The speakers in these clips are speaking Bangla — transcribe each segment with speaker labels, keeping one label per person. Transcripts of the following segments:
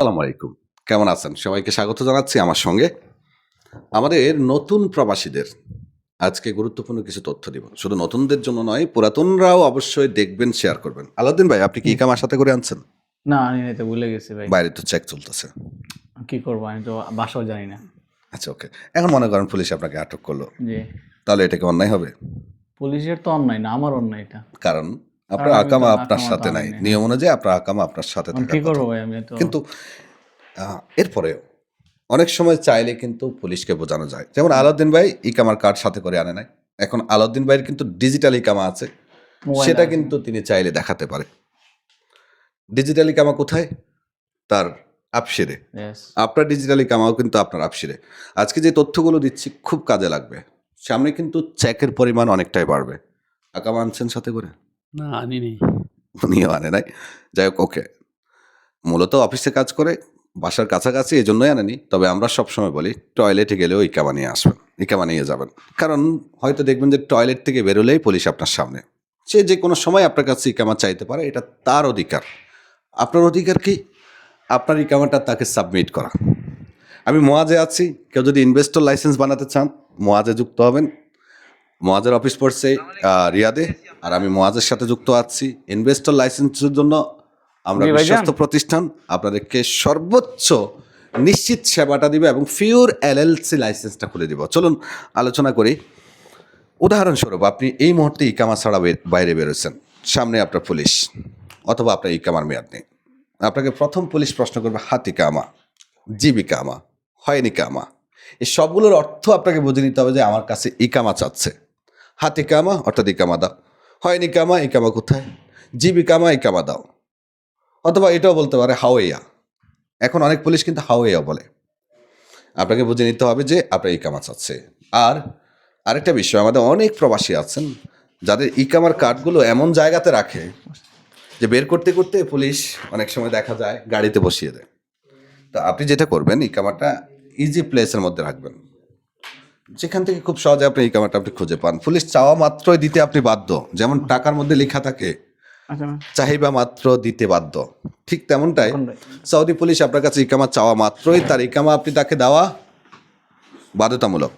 Speaker 1: আসসালামু আলাইকুম। কেমন আছেন? সবাইকে স্বাগত জানাচ্ছি আমার সঙ্গে। আমাদের নতুন প্রবাসীদের আজকে গুরুত্বপূর্ণ কিছু তথ্য দিব। শুধু নতুনদের জন্য নয় পুরাতনরাও অবশ্যই দেখবেন শেয়ার করবেন। আলাউদ্দিন ভাই আপনি কি ইকামার সাথে করে আনছেন?
Speaker 2: না আমি তো ভুলে গেছি ভাই।
Speaker 1: বাইরে তো চেক চলতেছে।
Speaker 2: কি করব আমি তো বাসাও জানি না।
Speaker 1: আচ্ছা ওকে এখন মনে করেন পুলিশ আপনাকে আটক করল।
Speaker 2: যে
Speaker 1: তাহলে এটা কি অন্যায় হবে?
Speaker 2: পুলিশের তো অন্যায় না আমার অন্যায় এটা।
Speaker 1: কারণ? আপনার আকামা আপনার সাথে নাই। নিয়ম অনুযায়ী আপনার আকামা আপনার সাথে
Speaker 2: আমি
Speaker 1: থাকার
Speaker 2: কি
Speaker 1: কথা।
Speaker 2: ভাই? আমি তো
Speaker 1: কিন্তু আহ, এরপরেও অনেক সময় চাইলে কিন্তু পুলিশকে বোঝানো যায়। যেমন আলাউদ্দিন ভাই ইকামার কার্ড সাথে করে আনে নাই। এখন আলাউদ্দিন ভাইয়ের কিন্তু ডিজিটাল ইকামা আছে। সেটা কিন্তু তিনি চাইলে দেখাতে পারে। ডিজিটাল ইকামা কোথায়? তার আপসিরে আপনার ডিজিটাল ইকামাও কিন্তু আপনার আপসিরে আজকে যে তথ্যগুলো দিচ্ছি খুব কাজে লাগবে। সামনে কিন্তু চেকের পরিমাণ অনেকটাই বাড়বে। আকামা আনছেন সাথে করে?
Speaker 3: না, আনিনি।
Speaker 1: উনিও আনে নাই। যাই হোক ওকে। মূলত অফিসে কাজ করে, বাসার কাছাকাছি এই জন্যই আনেনি। তবে আমরা সবসময় বলি, টয়লেটে গেলেও ইকামা নিয়ে আসবেন। ইকামা নিয়ে যাবেন। কারণ হয়তো দেখবেন যে টয়লেট থেকে বেরোলেই পুলিশ আপনার সামনে। সে যে কোনো সময় আপনার কাছে ইকামা চাইতে পারে, এটা তার অধিকার। আপনার অধিকার কি? আপনার ইকামাটা তাকে সাবমিট করা। আমি মোয়াজে আছি। কেউ যদি ইনভেস্টর লাইসেন্স বানাতে চান, মোয়াজে যুক্ত হবেন। মোয়াজের অফিস পড়ছে রিয়াদে। আর আমি মোয়াজের সাথে যুক্ত আছি। ইনভেস্টর লাইসেন্সের জন্য আমরা বিশ্বস্ত প্রতিষ্ঠান। আপনাদেরকে সর্বোচ্চ নিশ্চিত সেবাটা দিবে এবং ফিউর এলএলসি লাইসেন্সটা খুলে দিব। চলুন আলোচনা করি। উদাহরণস্বরূপ আপনি এই মুহূর্তে ইকামা ছাড়া বাইরে বেরোচ্ছেন। সামনে আপনার পুলিশ অথবা আপনার ইকামার মেয়াদ নেই। আপনাকে প্রথম পুলিশ প্রশ্ন করবে হাতি কামা? জীবিকা আমা হয়নি কামা? এই সবগুলোর অর্থ আপনাকে বুঝে নিতে হবে যে আমার কাছে ইকামা চাচ্ছে হাতি কামা অর্থাৎ ইকামা দাও হয়নি কামা ইকামা কোথায়? জীবিকামা ইকামা দাও। অথবা এটাও বলতে পারে হাওয়াইয়া এখন অনেক পুলিশ কিন্তু হাওয়াইয়া বলে। আপনাকে বুঝে নিতে হবে যে আপনার ইকামা চাচ্ছে। আর আরেকটা বিষয়, আমাদের অনেক প্রবাসী আছেন, যাদের ইকামার কার্ডগুলো এমন জায়গাতে রাখে যে বের করতে করতে পুলিশ অনেক সময় দেখা যায়, গাড়িতে বসিয়ে দেয়। তো আপনি যেটা করবেন ইকামাটা ইজি প্লেসের মধ্যে রাখবেন। যেখান থেকে খুব সহজে আপনি এই ইকামাটা আপনি খুঁজে পান। পুলিশ চাওয়া মাত্রই দিতে আপনি বাধ্য। যেমন টাকার মধ্যে লেখা থাকে
Speaker 2: আচ্ছা
Speaker 1: চাহিবা মাত্র দিতে বাধ্য। ঠিক তেমনটাই সৌদি পুলিশ আপনার কাছে ইকামা চাওয়া মাত্রই তার ইকামা আপনি তাকে দেওয়া বাধ্যতামূলক।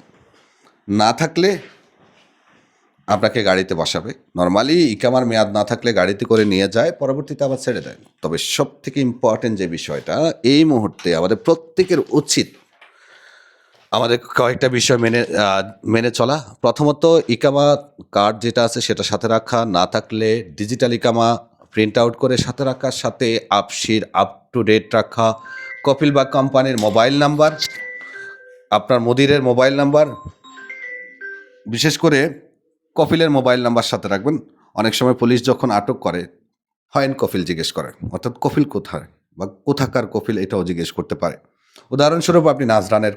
Speaker 1: না থাকলে আপনাকে গাড়িতে বসাবে। নর্মালি ইকামার মেয়াদ না থাকলে গাড়িতে করে নিয়ে যায় পরবর্তীতে আবার ছেড়ে দেয়। তবে সব থেকে ইম্পর্টেন্ট যে বিষয়টা এই মুহূর্তে আমাদের প্রত্যেকের উচিত আমাদের কয়েকটা বিষয় মেনে মেনে চলা। প্রথমত, ইকামা কার্ড যেটা আছে সেটা সাথে রাখা, না থাকলে ডিজিটাল ইকামা প্রিন্ট আউট করে সাথে রাখার সাথে আপসির আপ টু ডেট রাখা, কপিল বা কোম্পানির মোবাইল নাম্বার, আপনার মুদিরের মোবাইল নাম্বার, বিশেষ করে কপিলের মোবাইল নাম্বার সাথে রাখবেন। অনেক সময় পুলিশ যখন আটক করে হয়ন কপিল জিজ্ঞেস করে, অর্থাৎ কপিল কোথায় বা কোথাকার কপিল এটাও জিজ্ঞেস করতে পারে। উদাহরণস্বরূপ আপনি নাজরানের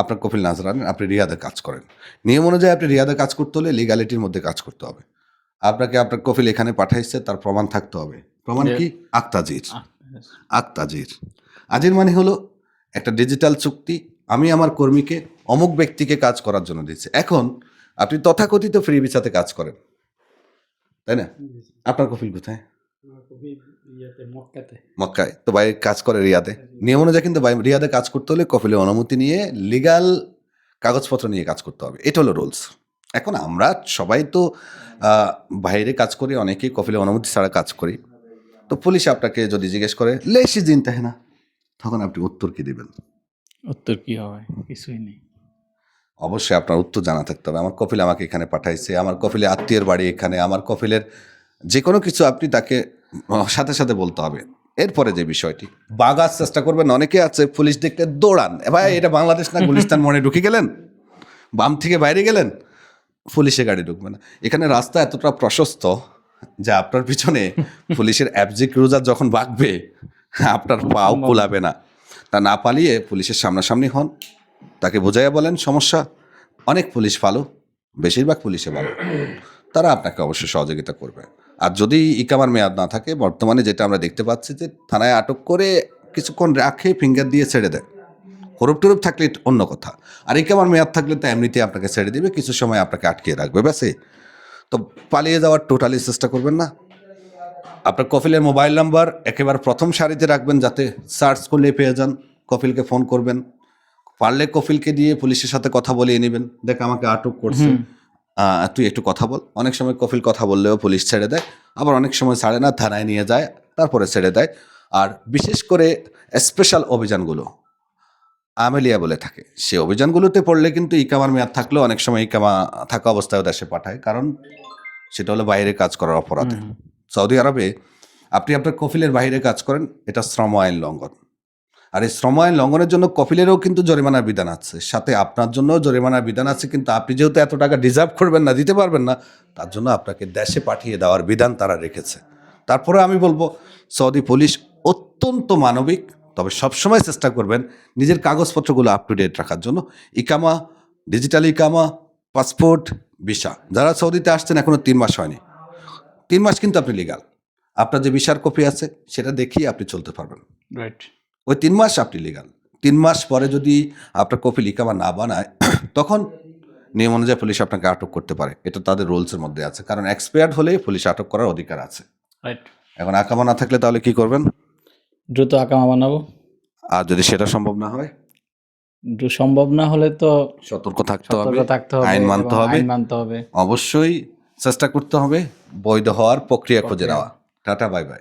Speaker 1: আপনার কপিল নাজরান আপনি রিয়াদে কাজ করেন। নিয়ম অনুযায়ী আপনি রিয়াদে কাজ করতে হলে লিগালিটির মধ্যে কাজ করতে হবে। আপনাকে আপনার কপিল এখানে পাঠাইছে তার প্রমাণ থাকতে হবে। প্রমাণ কি? আক্তাজির. আক্তাজির আজির মানে হলো একটা ডিজিটাল চুক্তি। আমি আমার কর্মীকে অমুক ব্যক্তিকে কাজ করার জন্য দিচ্ছি এখন আপনি তথাকথিত ফ্রি ভিসাতে কাজ করেন। তাই না? আপনার কপিল কোথায়? মক্কায়। তো বাইরে কাজ করে রিয়াদে। নিয়ম অনুযায়ী কিন্তু রিয়াদে কাজ করতে হলে কপিলের অনুমতি নিয়ে লিগাল কাগজপত্র নিয়ে কাজ করতে হবে। এটা হলো রুলস এখন আমরা সবাই তো বাইরে কাজ করি অনেকেই কপিলের অনুমতি ছাড়া কাজ করি। তো পুলিশ আপনাকে যদি জিজ্ঞেস করে লেসি দিন তাহে না? তখন আপনি উত্তর কি দিবেন?
Speaker 2: উত্তর কি হবে? কিছুই নেই।
Speaker 1: অবশ্যই আপনার উত্তর জানা থাকতে হবে। আমার কফিল আমাকে এখানে পাঠাইছে। আমার কপিলে আত্মীয়ের বাড়ি এখানে। আমার কফিলের যে কোনো কিছু আপনি তাকে সাথে সাথে বলতে হবে। এরপরে যে বিষয়টি বাগার চেষ্টা করবেন, অনেকে আছে পুলিশ দেখতে দৌড়ান। ভাই, এটা বাংলাদেশ না, গুলিস্তান মনে ঢুকে গেলেন? বাম থেকে বাইরে গেলেন? পুলিশে গাড়ি ঢুকবে না। এখানে রাস্তা এতটা প্রশস্ত যে আপনার পিছনে পুলিশের অ্যাবজিক ক্রুজার যখন বাঁকবে, আপনার পাও কুলাবে না। তা না পালিয়ে পুলিশের সামনাসামনি হন। তাকে বোঝাইয়া বলেন, সমস্যা, অনেক পুলিশ ভালো বেশিরভাগ পুলিশে ভালো তারা আপনাকে অবশ্যই সহযোগিতা করবে। যদি ইকামার মেয়াদ না থাকে, বর্তমানে যেটা আমরা দেখতে পাচ্ছি যে থানায় আটক করে কিছুক্ষণ রাখে, ফিঙ্গার দিয়ে ছেড়ে দেয়। হরুপ টুরুপ থাকলে অন্য কথা। আর ইকামার মেয়াদ থাকলে তো এমনিতেই আপনাকে ছেড়ে দিবে, কিছু সময় আপনাকে আটকিয়ে রাখবে, ব্যাসে তো পালিয়ে যাওয়ার টোটালি চেষ্টা করবেন না। আপনার কফিলের মোবাইল নাম্বার, একেবারে প্রথম সারিতে রাখবেন যাতে সার্চ করলে পেয়ে যান। কফিলকে ফোন করবেন। পারলে কফিলকে দিয়ে পুলিশের সাথে কথা বলিয়ে নেবেন। দেখ, আমাকে আটক করছে। তুই একটু কথা বল। অনেক সময় কফিল কথা বললেও পুলিশ ছেড়ে দেয় আবার অনেক সময় ছাড়ে না থানায় নিয়ে যায় তারপরে ছেড়ে দেয়। আর বিশেষ করে স্পেশাল অভিযানগুলো আমেলিয়া বলে থাকে। সে অভিযানগুলোতে পড়লে কিন্তু ইকামার মেয়াদ থাকলেও অনেক সময় ইকামা থাকা অবস্থায় দেশে পাঠায় কারণ সেটা হলো বাইরে কাজ করার অপরাধে। সৌদি আরবে আপনি আপনার কফিলের বাইরে কাজ করেন এটা শ্রম আইন লঙ্ঘন। আর এই শ্রম আইন লঙ্ঘনের জন্য কফিলেরও কিন্তু জরিমানার বিধান আছে। সাথে আপনার জন্য জরিমানার বিধান আছে, কিন্তু আপনি যেহেতু এত টাকা ডিজার্ভ করবেন না, দিতে পারবেন না, তার জন্য আপনাকে দেশে পাঠিয়ে দেওয়ার বিধান তারা রেখেছে। তারপরে আমি বলব, সৌদি পুলিশ অত্যন্ত মানবিক, তবে সবসময় চেষ্টা করবেন নিজের কাগজপত্রগুলো আপ টু ডেট রাখার জন্য। ইকামা ডিজিটাল ইকামা পাসপোর্ট ভিসা যারা সৌদিতে আসছেন এখনও তিন মাস হয়নি। তিন মাস কিন্তু আপনি লিগাল আপনার যে ভিসার কপি আছে, সেটা দেখিয়ে আপনি চলতে পারবেন।
Speaker 2: রাইট
Speaker 1: ওই তিন মাস আপনি লিগাল তিন মাস পরে যদি আপনার কপি লিকামা না বানায় তখন নিয়ম অনুযায়ী পুলিশ আপনাকে আটক করতে পারে। এটা তাদের রুলসের মধ্যে আছে। কারণ এক্সপায়ার্ড হলে পুলিশ আটক করার অধিকার আছে।
Speaker 2: রাইট
Speaker 1: এখন আকামা না থাকলে তাহলে কি করবেন?
Speaker 2: দ্রুত আকামা বানাবো।
Speaker 1: আর যদি সেটা সম্ভব না হয়?
Speaker 2: সম্ভব না হলে তো
Speaker 1: সতর্ক থাকতে হবে।
Speaker 2: থাকতে হবে
Speaker 1: আইন মানতে হবে।
Speaker 2: আইন মানতে হবে।
Speaker 1: অবশ্যই চেষ্টা করতে হবে বৈধ হওয়ার প্রক্রিয়া খুঁজে নেওয়া। Tata bye bye